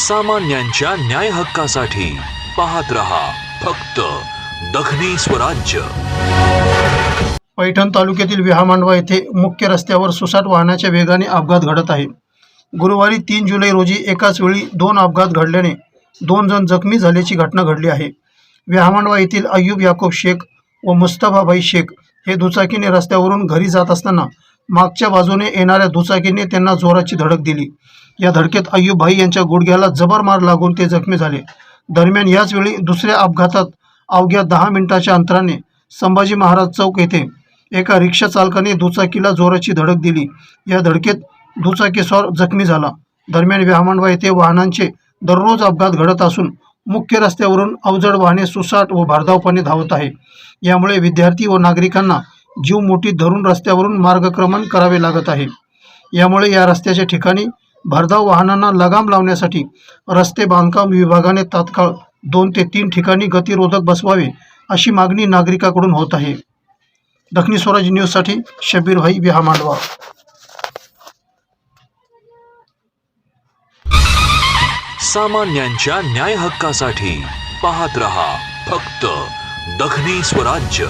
सामान्यांच्या न्याय हक्कासाठी पाहत रहा फक्त दखनी स्वराज्य. पैठण तालुक्यातील विहामांडवा येथे मुख्य रस्त्यावर सुसाट वाहनाच्या वेगाने अपघात घडत आहे. गुरुवारी तीन जुलै रोजी एकाच वेळी दोन अपघात घडल्याने दोन जण जखमी झाल्याची घटना घडली आहे. विहामांडवा येथील अय्यूब याकोब शेख व मुस्तफाभाई शेख हे दुचाकीने रस्त्यावरून घरी जात असताना मागच्या बाजूने येणाऱ्या दुचाकीने त्यांना जोराची धडक दिली. या धडकेत अय्यूब भाई यांच्या गुडघ्याला जबर मार लागून ते जखमी झाले. दरम्यान याच वेळी दुसऱ्या अपघातात अवघ्या दहा मिनिटाच्या अंतराने संभाजी महाराज चौक येथे एका रिक्षा चालकाने दुचाकीला जोराची धडक दिली. या धडकेत दुचाकीस्वार जखमी झाला. दरम्यान व्याहामांडवा येथे वाहनांचे दररोज अपघात घडत असून मुख्य रस्त्यावरून अवजड वाहने सुसाट व भरधावपणे धावत आहे. यामुळे विद्यार्थी व नागरिकांना जीव मोठी धरून रस्त्यावरून मार्गक्रमण करावे लागत आहे. यामुळे या रस्त्याच्या ठिकाणी भरधाव वाहनांना लगाम लावण्यासाठी रस्ते बांधकाम विभागाने तात्काळ दोन ते तीन ठिकाणी गतिरोधक बसवावे अशी मागणी नागरिकाकडून होत आहे. दखनी स्वराज न्यूजसाठी शबीर भाई विहा मांडवा सामान्यांच्या न्याय हक्कासाठी पाहत रहा फक्त दखनी स्वराज्य.